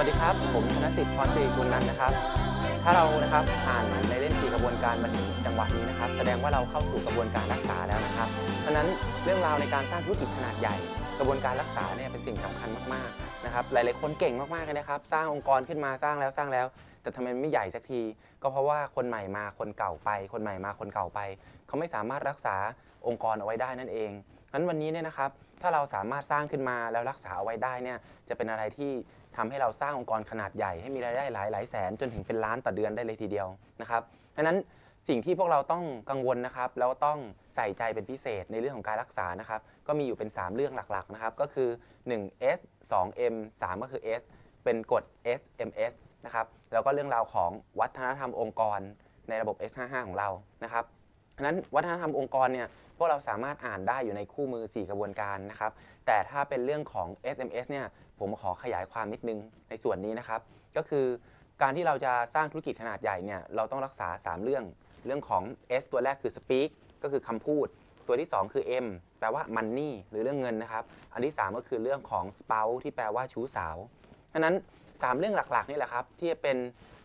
สวัสดีครับ ผมชนะสิทธิ์พรสีคุนันนะครับ ถ้าเรานะครับอ่านในเล่มสี่กระบวนการมาถึงจังหวะนี้นะครับ แสดงว่าเราเข้าสู่กระบวนการรักษาแล้วนะครับ เพราะนั้นเรื่องราวในการสร้างธุรกิจขนาดใหญ่ กระบวนการรักษาเนี่ยเป็นสิ่งสำคัญมากๆนะครับ หลายๆคนเก่งมากๆเลยนะครับ สร้างองค์กรขึ้นมาสร้างแล้วสร้างแล้ว แต่ทำไมไม่ใหญ่สักที ก็เพราะว่าคนใหม่มาคนเก่าไป คนใหม่มาคนเก่าไป เขาไม่สามารถรักษาองค์กรเอาไว้ได้นั่นเองงั้นวันนี้เนี่ยนะครับถ้าเราสามารถสร้างขึ้นมาแล้วรักษาเอาไว้ได้เนี่ยจะเป็นอะไรที่ ทำให้เราสร้างองค์กรขนาดใหญ่ให้มีรายได้หลายหลายแสนจนถึงเป็นล้านต่อเดือนได้เลยทีเดียวนะครับดังนั้นสิ่งที่พวกเราต้องกังวลนะครับแล้วต้องใส่ใจเป็นพิเศษในเรื่องของการรักษานะครับก็มีอยู่เป็น 3 เรื่องหลักๆนะครับก็คือ 1 S 2 M 3 ก็คือ S เป็นกฎ SMS นะครับแล้วก็เรื่องราวของวัฒนธรรมองค์กรในระบบ S55 ของเรานะครับ ดังนั้นวัฒนธรรมองค์กรเนี่ยพวกเราสามารถอ่านได้อยู่ในคู่มือ 4 กระบวนการนะครับ แต่ถ้าเป็นเรื่องของ SMS เนี่ยผมขอขยายความนิดนึงในส่วนนี้นะครับ ก็คือการที่เราจะสร้างธุรกิจขนาดใหญ่เนี่ยเราต้องรักษา 3 เรื่อง เรื่องของ S ตัวแรกคือ speak ก็คือคำพูด ตัวที่ 2 คือ M แปลว่า money หรือเรื่องเงินนะครับ อันที่ 3 ก็คือเรื่องของ spouse ที่แปลว่าชู้สาวฉะนั้น 3 เรื่องหลักๆนี่แหละครับที่จะเป็น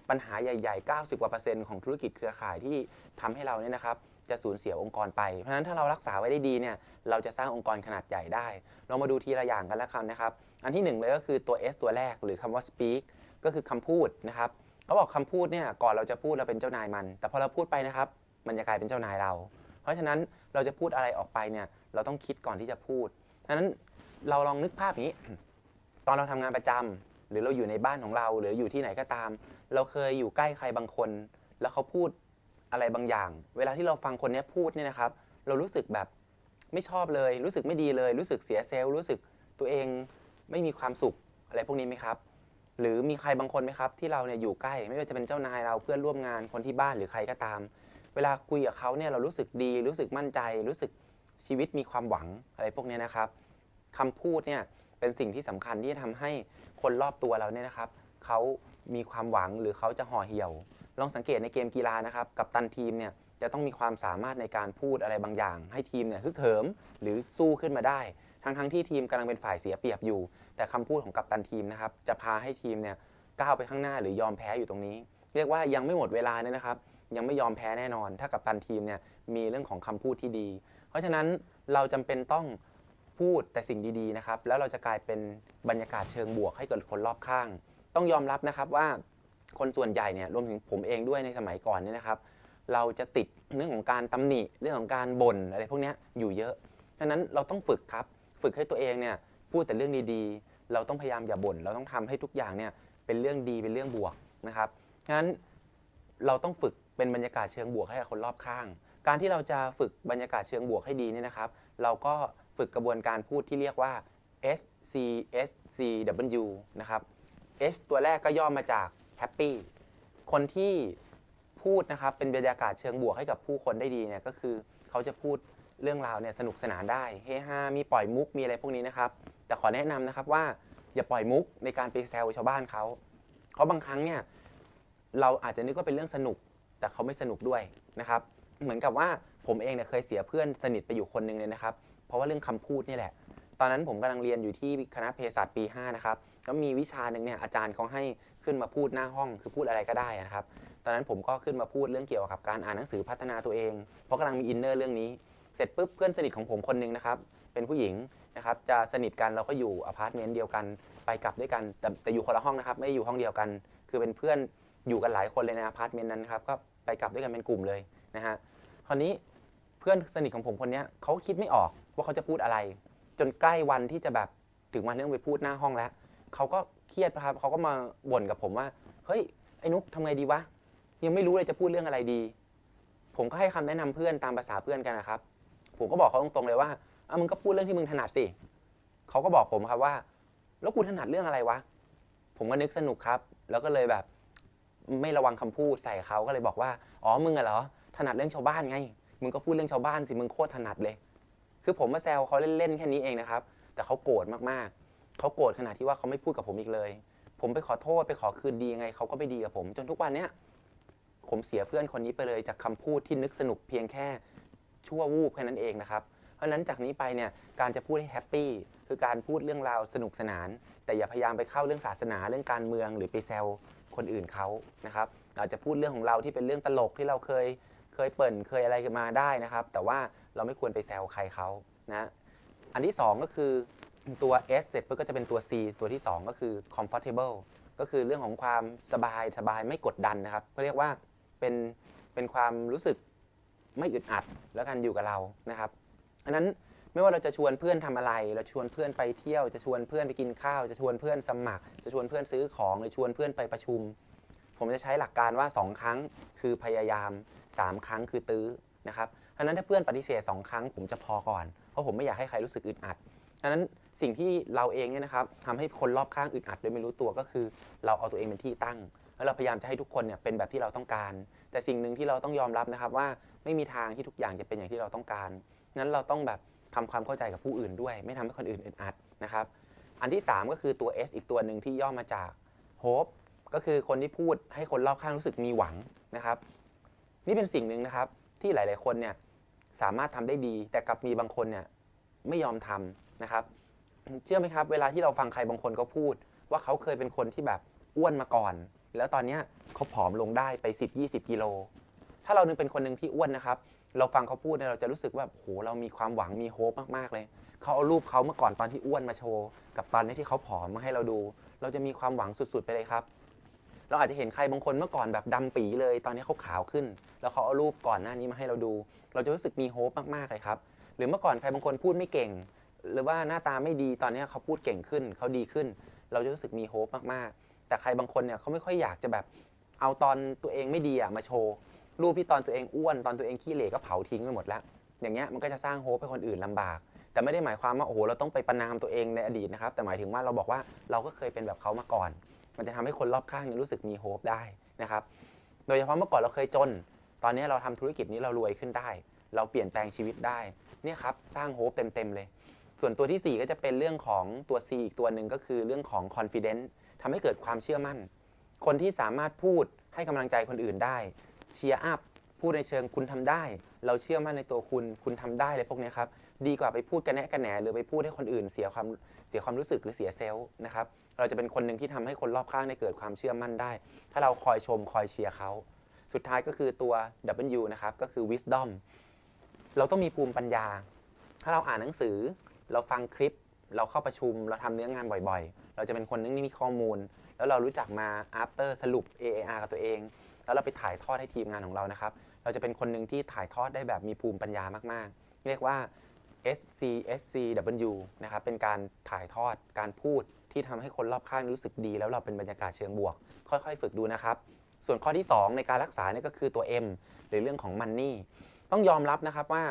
ปัญหาใหญ่ ๆ 90กว่าเปอร์เซ็นต์ของธุรกิจเครือข่ายที่ทำให้เราเนี่ยนะครับ จะสูญเสียองค์กรไป เพราะฉะนั้นถ้าเรารักษาไว้ได้ดีเนี่ยเราจะสร้างองค์กรขนาดใหญ่ได้ เรามาดูทีละอย่างกันแล้วกันนะครับ อันที่หนึ่งเลยก็คือตัว S ตัวแรกหรือคำว่า speak ก็คือคำพูดนะครับเขาบอกคำพูดเนี่ยก่อนเราจะพูดเราเป็นเจ้านายมัน แต่พอเราพูดไปนะครับ มันจะกลายเป็นเจ้านายเรา เพราะฉะนั้นเราจะพูดอะไรออกไปเนี่ยเราต้องคิดก่อนที่จะพูดฉะนั้นเราลองนึกภาพนี้ ตอนเราทำงานประจำหรือเราอยู่ในบ้านของเรา หรืออยู่ที่ไหนก็ตาม เราเคยอยู่ใกล้ใครบางคน แล้วเขาพูด อะไรบางอย่าง เวลาที่เราฟังคนนี้พูดเนี่ยนะครับ เรารู้สึกแบบไม่ชอบเลย รู้สึกไม่ดีเลย รู้สึกเสียเซลล์รู้สึกตัวเองไม่มีความสุขอะไรพวกนี้ไหมครับ หรือมีใครบางคนไหมครับ ที่เราเนี่ยอยู่ใกล้ ไม่ว่าจะเป็นเจ้านายเราเพื่อนร่วมงานคนที่บ้านหรือใครก็ตาม เวลาคุยกับเขาเนี่ยเรารู้สึกดี รู้สึกมั่นใจ รู้สึกชีวิตมีความหวังอะไรพวกนี้นะครับคำพูดเนี่ยเป็นสิ่งที่สำคัญที่จะทำให้คนรอบตัวเราเนี่ยนะครับเขามีความหวังหรือเขาจะห่อเหี่ยว ลองสังเกตในเกมกีฬานะครับ กับตันทีมเนี่ยจะต้องมีความสามารถในการพูดอะไรบางอย่าง ให้ทีมเนี่ยฮึกเหิมหรือสู้ขึ้นมาได้ ทั้งทั้งๆที่ทีมกำลังเป็นฝ่ายเสียเปรียบอยู่ แต่คำพูดของกัปตันทีมนะครับจะพาให้ทีมเนี่ยก้าวไปข้างหน้าหรือยอมแพ้อยู่ตรงนี้ เรียกว่ายังไม่หมดเวลาเนี่ยนะครับ ยังไม่ยอมแพ้แน่นอน ถ้ากัปตันทีมเนี่ยมีเรื่องของคำพูดที่ดี เพราะฉะนั้นเราจำเป็นต้องพูดแต่สิ่งดีๆนะครับแล้วเราจะกลายเป็นบรรยากาศเชิงบวกให้กับคนรอบข้าง ต้องยอมรับนะครับว่า คนส่วนใหญ่เนี่ยรวมถึงผมเองด้วยในสมัยก่อนเนี่ยนะครับ เราจะติดเรื่องของการตำหนิเรื่องของการบ่นอะไรพวกนี้อยู่เยอะฉะนั้นเราต้องฝึกครับ ฝึกให้ตัวเองเนี่ยพูดแต่เรื่องดีๆ เราต้องพยายามอย่าบ่นเราต้องทำให้ทุกอย่างเนี่ยเป็นเรื่องดีเป็นเรื่องบวกนะครับฉะนั้นเราต้องฝึกเป็นบรรยากาศเชิงบวกให้กับคนรอบข้าง การที่เราจะฝึกบรรยากาศเชิงบวกให้ดีเนี่ยนะครับ เราก็ฝึกกระบวนการพูดที่เรียกว่า S C S C W นะครับ S ตัวแรกก็ย่อมาจาก Happy คนที่พูดนะครับเป็นบรรยากาศเชิงบวกให้กับผู้คนได้ดีเนี่ยก็คือเขาจะพูดเรื่องราวเนี่ยสนุกสนานได้เฮฮามีปล่อยมุกมีอะไรพวกนี้นะครับ แต่ขอแนะนำนะครับว่าอย่าปล่อยมุกในการไปแซวชาวบ้านเขาเพราะบางครั้งเนี่ยเราอาจจะนึกว่าเป็นเรื่องสนุก แต่เขาไม่สนุกด้วยนะครับ เหมือนกับว่าผมเองเนี่ยเคยเสียเพื่อนสนิทไปอยู่คนหนึ่งเลยนะครับ เพราะว่าเรื่องคำพูดนี่แหละ อนนั้นผมกำลังเรียนอยู่ที่คณะเภสัชปี 5 นะครับแล้วมีวิชาหนึ่งเนี่ยอาจารย์เขาให้ขึ้นมาพูดหน้าห้อง คือพูดอะไรก็ได้นะครับ ตอนนั้นผมก็ขึ้นมาพูดเรื่องเกี่ยวกับการอ่านหนังสือพัฒนาตัวเอง เพราะกำลังมีอินเนอร์เรื่องนี้ เสร็จปุ๊บเพื่อนสนิทของผมคนหนึ่งนะครับ เป็นผู้หญิงนะครับ จะสนิทกันเราก็อยู่อพาร์ตเมนต์เดียวกัน ไปกลับด้วยกัน แต่แต่อยู่คนละห้องนะครับ ไม่ได้อยู่ห้องเดียวกัน คือเป็นเพื่อนอยู่กันหลายคนเลยในอพาร์ตเมนต์นั้นครับ ก็ไปกลับด้วยกันเป็นกลุ่มเลยนะฮะ คราวนี้เพื่อนสนิทของผมคนนี้เขาคิดไม่ออกว่าเขาจะพูดอะไร จนใกล้วันที่จะแบบถึงวันเรื่องไปพูดหน้าห้องแล้วเขาก็เครียดครับเขาก็มาบ่นกับผมว่า เฮ้ยไอ้นุ๊กทำไงดีวะยังไม่รู้เลยจะพูดเรื่องอะไรดี ผมก็ให้คำแนะนำเพื่อนตามภาษาเพื่อนกันนะครับ ผมก็บอกเขาตรงๆเลยว่าอะมึงก็พูดเรื่องที่มึงถนัดสิเขาก็บอกผมครับว่า แล้วกูถนัดเรื่องอะไรวะผมก็นึกสนุกครับ แล้วก็เลยแบบ ไม่ระวังคำพูดใส่เขาก็เลยบอกว่า อ๋อ มึงอะเหรอ ถนัดเรื่องชาวบ้านไง มึงก็พูดเรื่องชาวบ้านสิ มึงโคตรถนัดเลย คือผมมาแซวเขาเล่นๆแค่นี้เองนะครับ แต่เขาโกรธมากๆ เขาโกรธขนาดที่ว่าเขาไม่พูดกับผมอีกเลย ผมไปขอโทษไปขอคืนดียังไงเขาก็ไม่ดีกับผม จนทุกวันเนี้ยผมเสียเพื่อนคนนี้ไปเลยจากคำพูดที่นึกสนุกเพียงแค่ชั่ววูบแค่นั้นเองนะครับ เพราะฉะนั้นจากนี้ไปเนี่ยการจะพูดให้แฮปปี้คือการพูดเรื่องราวสนุกสนาน แต่อย่าพยายามไปเข้าเรื่องศาสนาเรื่องการเมืองหรือไปแซวคนอื่นเขานะครับอาจจะพูดเรื่องของเราที่เป็นเรื่องตลกที่เราเคยเคยเปิ่นเคยอะไรกันมาได้นะครับ แต่ว่า เราไม่ควรไปแซวใครเขานะอันที่สองก็คือตัว S เสร็จปุ๊บก็จะเป็นตัว C ตัวที่สองก็คือ comfortable ก็คือเรื่องของความสบายสบายไม่กดดันนะครับก็เรียกว่าเป็นเป็นความรู้สึกไม่อึดอัดแล้วกันอยู่กับเรานะครับอันนั้นไม่ว่าเราจะชวนเพื่อนทำอะไร เราชวนเพื่อนไปเที่ยว จะชวนเพื่อนไปกินข้าว จะชวนเพื่อนสมัคร จะชวนเพื่อนซื้อของ หรือชวนเพื่อนไปประชุม ผมจะใช้หลักการว่า 2 ครั้งคือพยายาม 3 ครั้งคือตื้อนะครับ เพราะฉะนั้นถ้าเพื่อนปฏิเสธ2ครั้งผมจะพอก่อน เพราะผมไม่อยากให้ใครรู้สึกอึดอัดฉะนั้นสิ่งที่เราเองเนี่ยนะครับทำให้คนรอบข้างอึดอัดโดยไม่รู้ตัวก็คือ เราเอาตัวเองเป็นที่ตั้ง แล้วเราพยายามจะให้ทุกคนเนี่ยเป็นแบบที่เราต้องการ แต่สิ่งหนึ่งที่เราต้องยอมรับนะครับว่าไม่มีทางที่ทุกอย่างจะเป็นอย่างที่เราต้องการงั้นเราต้องแบบทำความเข้าใจกับผู้อื่นด้วย ไม่ทำให้คนอื่นอึดอัดนะครับอันที่ 3 ก็คือตัว S อีกตัวหนึ่งที่ย่อมาจาก hope ก็คือคนที่พูดให้คนรอบข้างรู้สึกมีหวังนะครับ นี่เป็นสิ่งหนึ่งนะครับที่หลาย ๆ คนเนี่ย สามารถทำได้ดี แต่กับมีบางคนเนี่ยไม่ยอมทำนะครับ เชื่อไหมครับ เวลาที่เราฟังใครบางคนเขาพูด ว่าเขาเคยเป็นคนที่แบบอ้วนมาก่อน แล้วตอนเนี้ยเขาผอมลงได้ไป 10-20 กิโล ถ้าเรานึกเป็นคนหนึ่งที่อ้วนนะครับ เราฟังเขาพูดเนี่ยเราจะรู้สึกว่าโหเรามีความหวังมีโฮปมากๆเลยเขาเอารูปเขาเมื่อก่อนตอนที่อ้วนมาโชว์ กับตอนนี้ที่เขาผอมมาให้เราดู เราจะมีความหวังสุดๆไปเลยครับ เราอาจจะเห็นใครบางคนเมื่อก่อนแบบดำปีเลย ตอนนี้เขาขาวขึ้น แล้วเขาเอารูปก่อนหน้านี้มาให้เราดู เราจะรู้สึกมีโฮปมากๆเลยครับ หรือเมื่อก่อนใครบางคนพูดไม่เก่ง หรือว่าหน้าตาไม่ดีตอนนี้เขาพูดเก่งขึ้น เขาดีขึ้น เราจะรู้สึกมีโฮปมากๆ แต่ใครบางคนเนี่ยเขาไม่ค่อยอยากจะแบบเอาตอนตัวเองไม่ดีอะมาโชว์รูปที่ตอนตัวเองอ้วนตอนตัวเองขี้เหร่ก็เผาทิ้งไปหมดแล้ว อย่างเงี้ยมันก็จะสร้างโฮปให้คนอื่นลำบาก แต่ไม่ได้หมายความว่าโอ้โหเราต้องไปประนามตัวเองในอดีตนะครับ แต่หมายถึงว่าเราบอกว่าเราก็เคยเป็นแบบเขามาก่อน มันจะทำให้คนรอบข้างรู้สึกมีโฮปได้นะครับ โดยเฉพาะเมื่อก่อนเราเคยจน ตอนนี้เราทำธุรกิจนี้เรารวยขึ้นได้ เราเปลี่ยนแปลงชีวิตได้เนี่ยครับสร้างโฮปเต็มๆเลย ส่วนตัวที่ 4 ก็จะเป็นเรื่องของตัว C อีกตัวหนึ่งก็คือเรื่องของ confidence ทำให้เกิดความเชื่อมั่น คนที่สามารถพูดให้กำลังใจคนอื่นได้เชียร์อัพพูดในเชิงคุณทำได้ เราเชื่อมั่นในตัวคุณคุณทำได้เลยพวกนี้ครับดีกว่าไปพูดกันแนะกันแหนหรือไปพูดให้คนอื่นเสียความเสียความรู้สึกหรือเสียเซลล์นะครับ เราจะเป็นคนหนึ่งที่ทำให้คนรอบข้างได้เกิดความเชื่อมั่นได้ ถ้าเราคอยชมคอยเชียร์เขา สุดท้ายก็คือตัว W นะครับ ก็คือ wisdom เราต้องมีภูมิปัญญา ถ้าเราอ่านหนังสือ เราฟังคลิป เราเข้าประชุม เราทำเนื้องานบ่อยๆ เราจะเป็นคนนึงที่มีข้อมูล แล้วเรารู้จักมา after สรุป AAR กับตัวเอง แล้วเราไปถ่ายทอดให้ทีมงานของเรานะครับ เราจะเป็นคนหนึ่งที่ถ่ายทอดได้แบบมีภูมิปัญญามากๆ เรียกว่า SCSCW นะครับเป็นการถ่ายทอดการพูดที่ทำให้คนรอบข้างรู้สึกดี แล้วเราเป็นบรรยากาศเชิงบวก ค่อยๆ ฝึกดูนะครับ ส่วนข้อที่ 2 ในการรักษาเนี่ยก็คือตัว M หรือเรื่องของ Money ต้องยอมรับนะครับว่า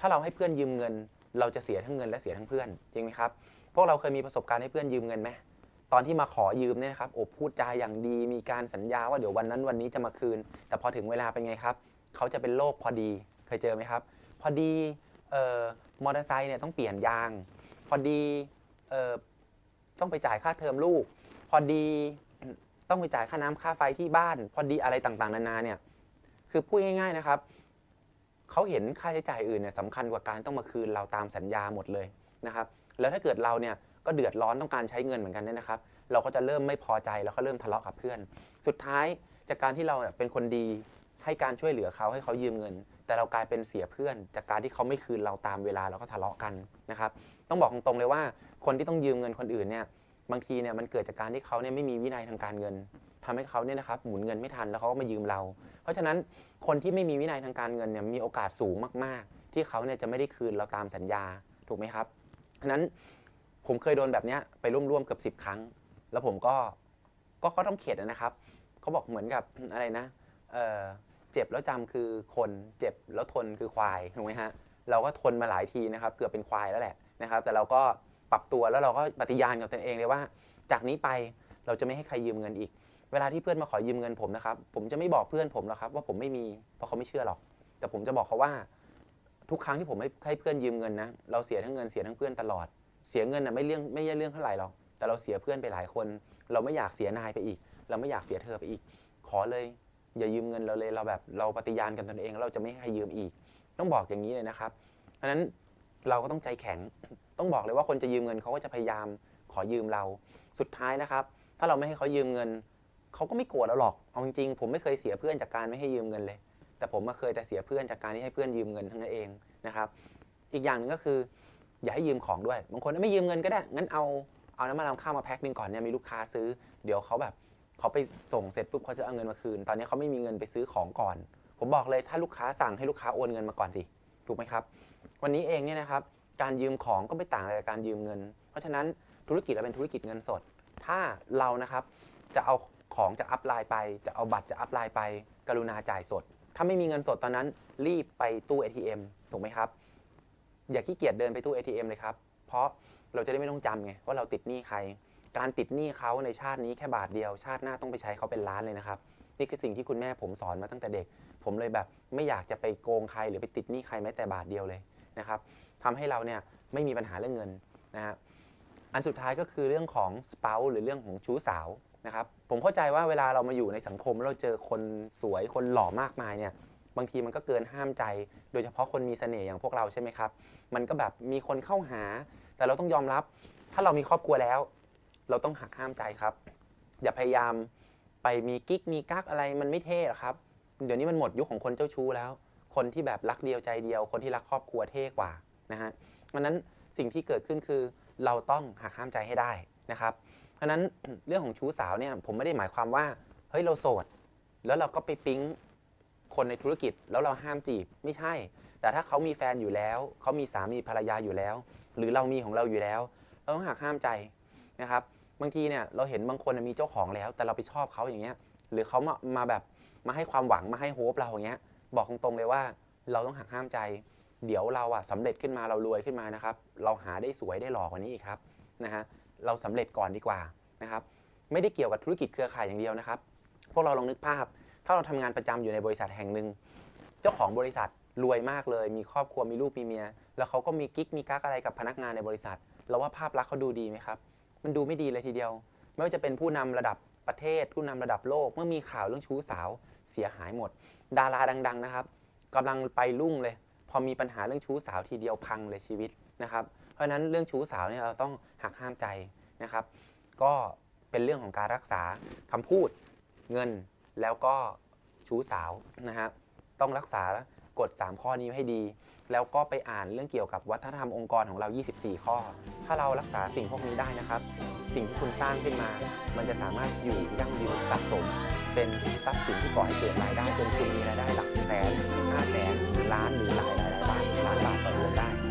ถ้าเราให้เพื่อนยืมเงิน เราจะเสียทั้งเงินและเสียทั้งเพื่อนจริงไหมครับพวกเราเคยมีประสบการณ์ให้เพื่อนยืมเงินไหมตอนที่มาขอยืมเนี่ยนะครับโอบพูดจาอย่างดี มีการสัญญาว่าเดี๋ยววันนั้นวันนี้จะมาคืน แต่พอถึงเวลาเป็นไงครับ เขาจะเป็นโรคพอดีเคยเจอไหมครับ พอดี เอ่อมอเตอร์ไซค์เนี่ยต้องเปลี่ยนยาง พอดีเอ่อต้องไปจ่ายค่าเทอมลูก พอดีต้องไปจ่ายค่าน้ำค่าไฟที่บ้าน พอดีอะไรต่างๆ นานาเนี่ยคือพูดง่าย ๆนะครับเขาเห็นค่าใช้จ่ายอื่นเนี่ยสำคัญกว่าการต้องมาคืนเราตามสัญญาหมดเลยนะครับ แล้วถ้าเกิดเราเนี่ยก็เดือดร้อนต้องการใช้เงินเหมือนกันเนี่ยนะครับ เราก็จะเริ่มไม่พอใจแล้วก็เริ่มทะเลาะกับเพื่อน สุดท้ายจากการที่เราเนี่ยเป็นคนดีให้การช่วยเหลือเขาให้เขายืมเงิน แต่เรากลายเป็นเสียเพื่อน จากการที่เขาไม่คืนเราตามเวลาเราก็ทะเลาะกันนะครับ ต้องบอกตรงๆเลยว่าคนที่ต้องยืมเงินคนอื่นเนี่ยบางทีเนี่ยมันเกิดจากการที่เขาเนี่ยไม่มีวินัยทางการเงินทำให้เขาเนี่ยนะครับหมุนเงินไม่ทันแล้วเขาก็มายืมเรา เพราะฉะนั้นคนที่ไม่มีวินัยทางการเงินเนี่ยมีโอกาสสูงมากๆ ที่เขาเนี่ยจะไม่ได้คืนเราตามสัญญาถูกไหมครับฉะนั้นผมเคยโดนแบบเนี้ยไปร่วมๆเกือบสิบครั้ง แล้วผมก็ก็ก็ต้องเข็ดนะครับเขาบอกเหมือนกับอะไรนะเอ่อ เจ็บแล้วจำคือคนเจ็บแล้วทนคือควายถูกไหมฮะเราก็ทนมาหลายทีนะครับ เกือบเป็นควายแล้วแหละนะครับ แต่เราก็ปรับตัวแล้วเราก็ปฏิญาณกับตนเองเลยว่า จากนี้ไปเราจะไม่ให้ใครยืมเงินอีก เวลาที่เพื่อนมาขอยืมเงินผมนะครับ ผมจะไม่บอกเพื่อนผมหรอกครับ ว่าผมไม่มีเพราะเขาไม่เชื่อหรอก แต่ผมจะบอกเขาว่า ทุกครั้งที่ผมให้ให้เพื่อนยืมเงินนะเราเสียทั้งเงินเสียทั้งเพื่อนตลอด เสียเงินนะไม่เรื่องไม่ใช่เรื่องเท่าไหร่หรอกแต่เราเสียเพื่อนไปหลายคน เราไม่อยากเสียนายไปอีก เราไม่อยากเสียเธอไปอีก ขอเลย อย่ายืมเงินเราเลยเราแบบเราปฏิญาณกับตนเองแล้วเราจะไม่ให้ใครยืมอีก ต้องบอกอย่างนี้เลยนะครับเพราะนั้นเราก็ต้องใจแข็งต้องบอกเลยว่าคนจะยืมเงินเขาก็จะพยายามขอยืมเราสุดท้ายนะครับ ถ้าเราไม่ให้เขายืมเงินเขาก็ไม่โกรธเราหรอกเอาจริงๆผมไม่เคยเสียเพื่อนจากการไม่ให้ยืมเงินเลย แต่ผมมาเคยแต่เสียเพื่อนจากการที่ให้เพื่อนยืมเงินทั้งนั้นเองนะครับ อีกอย่างหนึ่งก็คือ อย่าให้ยืมของด้วย บางคนไม่ยืมเงินก็ได้งั้นเอาเอาน้ำมันรำข้าวมาแพ็คหนึงก่อนเนี่ยมีลูกค้าซื้อ เดี๋ยวเขาแบบ เขาไปส่งเสร็จปุ๊บเขาจะเอาเงินมาคืน ตอนนี้เขาไม่มีเงินไปซื้อของก่อน ผมบอกเลยถ้าลูกค้าสั่งให้ลูกค้าโอนเงินมาก่อนสิถูกไหมครับ วันนี้เองเนี่ยนะครับการยืมของก็ไม่ต่างอะไรกับการยืมเงิน เพราะฉะนั้นธุรกิจเราเป็นธุรกิจเงินสด ถ้าเรานะครับจะเอาของจะอัพไลน์ไป จะเอาบัตรจะอัพไลน์ไป กรุณาจ่ายสด ถ้าไม่มีเงินสดตอนนั้นรีบไปตู้ ATM ถูกไหมครับ อย่าขี้เกียจเดินไปตู้ ATM เลยครับ เพราะเราจะได้ไม่ต้องจำไงว่าเราติดหนี้ใคร การติดหนี้เขาในชาตินี้แค่บาทเดียว ชาติหน้าต้องไปใช้เขาเป็นล้านเลยนะครับ นี่คือสิ่งที่คุณแม่ผมสอนมาตั้งแต่เด็ก ผมเลยแบบไม่อยากจะไปโกงใครหรือไปติดหนี้ใครแม้แต่บาทเดียวเลยนะครับทำให้เราเนี่ยไม่มีปัญหาเรื่องเงินนะฮะอันสุดท้ายก็คือเรื่องของสเปาหรือเรื่องของชู้สาวนะครับผมเข้าใจว่าเวลาเรามาอยู่ในสังคมเราเจอคนสวยคนหล่อมากมายเนี่ยบางทีมันก็เกินห้ามใจ โดยเฉพาะคนมีเสน่ห์อย่างพวกเราใช่ไหมครับ มันก็แบบมีคนเข้าหา แต่เราต้องยอมรับ ถ้าเรามีครอบครัวแล้ว เราต้องหักห้ามใจครับ อย่าพยายามไปมีกิ๊กมีกักอะไรมันไม่เท่หรอกครับ เดี๋ยวนี้มันหมดยุคของคนเจ้าชู้แล้ว คนที่แบบรักเดียวใจเดียว คนที่รักครอบครัวเท่กว่านะฮะเพราะฉะนั้นสิ่งที่เกิดขึ้นคือเราต้องหักห้ามใจให้ได้นะครับ เพราะฉะนั้นเรื่องของชู้สาวเนี่ยผมไม่ได้หมายความว่าเฮ้ยเราโสด แล้วเราก็ไปปิ๊งคนในธุรกิจแล้วเราห้ามจีบไม่ใช่ แต่ถ้าเขามีแฟนอยู่แล้วเขามีสามีภรรยาอยู่แล้ว หรือเรามีของเราอยู่แล้ว เราต้องหักห้ามใจนะครับ บางทีเนี่ยเราเห็นบางคนมีเจ้าของแล้ว แต่เราไปชอบเขาอย่างเงี้ย หรือเขามามาแบบมาให้ความหวังมาให้โฮปเราอย่างเงี้ย บอกตรงๆเลยว่าเราต้องหักห้ามใจ เดี๋ยวเราอะสำเร็จขึ้นมาเรารวยขึ้นมานะครับ เราหาได้สวยได้หล่อกว่านี้อีกครับนะฮะเราสำเร็จก่อนดีกว่านะครับ ไม่ได้เกี่ยวกับธุรกิจเครือข่ายอย่างเดียวนะครับ พวกเราลองนึกภาพ ถ้าเราทำงานประจำอยู่ในบริษัทแห่งหนึ่งเจ้าของบริษัทรวยมากเลย มีครอบครัวมีลูกมีเมีย แล้วเขาก็มีกิ๊กมีกักอะไรกับพนักงานในบริษัท เราว่าภาพลักษณ์เขาดูดีไหมครับ มันดูไม่ดีเลยทีเดียว ไม่ว่าจะเป็นผู้นำระดับประเทศ ผู้นำระดับโลก เมื่อมีข่าวเรื่องชู้สาวเสียหายหมด ดาราดัง ๆ นะครับกำลังไปรุ่งเลย พอมีปัญหาเรื่องชู้สาวทีเดียวพังเลยชีวิตนะครับ เพราะฉะนั้นเรื่องชู้สาวเนี่ยเราต้องหักห้ามใจนะครับ ก็เป็นเรื่องของการรักษาคำพูดเงินแล้วก็ชู้สาวนะฮะต้องรักษา กฎ3ข้อนี้ให้ดี แล้วก็ไปอ่านเรื่องเกี่ยวกับวัฒนธรรมองค์กรของเรา 24 ข้อ ถ้าเรารักษาสิ่งพวกนี้ได้นะครับ สิ่งที่คุณสร้างขึ้นมา มันจะสามารถอยู่ยั่งยืนสะสม เป็นทรัพย์สินที่ก่อให้เกิดรายได้จนคุณมีรายได้หลักแสนห้าแสนล้านหรือหลายหลายลายบานล้านบาทต่อเดือนได้